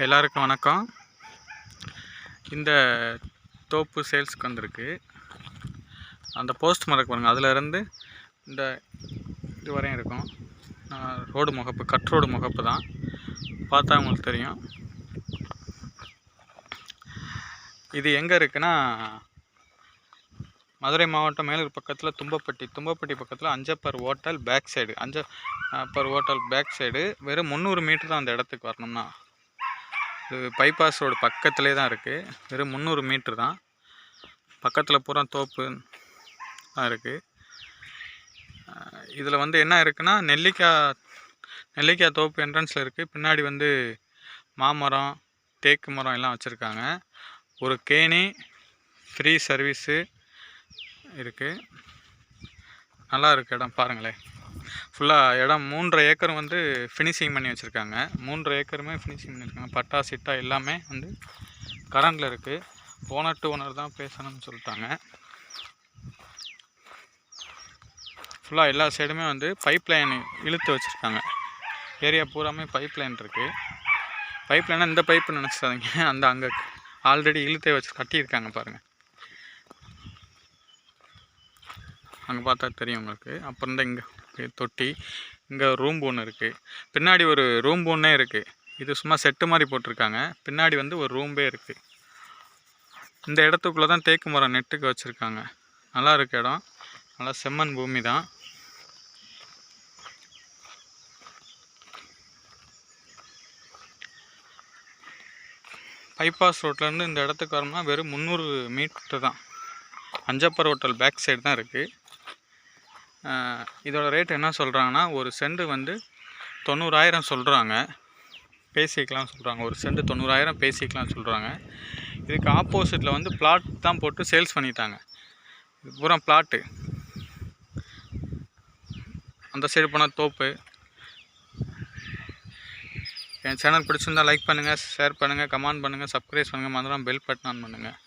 எல்லாருக்கும் வணக்கம். இந்த தோப்பு சேல்ஸ்க்கு வந்திருக்கு. அந்த போஸ்ட் மரக்கு பாருங்கள் அதிலருந்து இந்த இது வரையும் இருக்கும். ரோடு முகப்பு கட் ரோடு முகப்பு தான். பார்த்தா உங்களுக்கு தெரியும். இது எங்கே இருக்குன்னா மதுரை மாவட்டம் மேலூர் பக்கத்தில் தும்பப்பட்டி. தும்பப்பட்டி பக்கத்தில் அஞ்சப்பர் ஹோட்டல் பேக் சைடு. அஞ்ச அப்பர் ஹோட்டல் பேக் சைடு. வெறும் முந்நூறு மீட்டர் தான் அந்த இடத்துக்கு வரணும்னா. இது பைபாஸ் ரோடு பக்கத்துலேயே தான் இருக்குது வெறும் முந்நூறு மீட்ரு தான். பக்கத்தில் பூரா தோப்பு தான் இருக்குது இதில் வந்து என்ன இருக்குன்னா நெல்லிக்காய் நெல்லிக்காய் தோப்பு என்ட்ரன்ஸில் இருக்குது பின்னாடி வந்து மாமரம் தேக்கு மரம் எல்லாம் வச்சுருக்காங்க. ஒரு கேணி ஃப்ரீ சர்வீஸு இருக்குது நல்லா இருக்குது இடம் பாருங்களேன். ஃபுல்லாக இடம் மூன்றரை ஏக்கர் வந்து ஃபினிஷிங் பண்ணி வச்சுருக்காங்க. மூன்றரை ஏக்கருமே ஃபினிஷிங் பண்ணியிருக்காங்க பட்டா சிட்டா எல்லாமே வந்து கரண்டில் இருக்குது ஓனர் டு ஓனர் தான் பேசணும்னு சொல்லிட்டாங்க. ஃபுல்லாக எல்லா சைடுமே வந்து பைப் லைன் இழுத்து வச்சுருக்காங்க. ஏரியா பூராமே பைப் லைன் இருக்குது பைப் லைனாக இந்த பைப்பு நினச்சிடாதீங்க. அந்த அங்கே ஆல்ரெடி இழுத்தே வச்சு கட்டியிருக்காங்க பாருங்கள் அங்கே பார்த்தா தெரியும் உங்களுக்கு. அப்புறம் தான் இங்கே. தொட்டி. இங்கே ரூம் ஒன்று இருக்குது பின்னாடி ஒரு ரூம் ஒன்றே இருக்குது இது சும்மா செட்டு மாதிரி போட்டிருக்காங்க. பின்னாடி வந்து ஒரு ரூம்பே இருக்குது இந்த இடத்துக்குள்ளே தான் தேக்கு மரம் நெட்டுக்கு வச்சுருக்காங்க. நல்லா இருக்க இடம். நல்லா செம்மண் பூமி தான். பைபாஸ் ரோட்லேருந்து இந்த இடத்துக்கு வரோம்னா வெறும் முந்நூறு மீட்டர் தான். அஞ்சப்பர் ஹோட்டல் பேக் சைடு தான் இருக்குது இதோட ரேட் என்ன சொல்கிறாங்கன்னா ஒரு செண்டு வந்து தொண்ணூறாயிரம் சொல்கிறாங்க பேசிக்கலாம் சொல்கிறாங்க ஒரு சென்ட் தொண்ணூறாயிரம் பேசிக்கலாம் சொல்கிறாங்க இதுக்கு ஆப்போசிட்டில் வந்து பிளாட் தான் போட்டு சேல்ஸ் பண்ணிட்டாங்க. இது பூரா பிளாட்டு அந்த சைடு போனால் தோப்பு. என் சேனல் பிடிச்சிருந்தா லைக் பண்ணுங்கள் ஷேர் பண்ணுங்கள் கமெண்ட் பண்ணுங்கள் சப்ஸ்கிரைப் பண்ணுங்கள் மறந்துடாமல் பெல் பட்டன் ஆன் பண்ணுங்கள்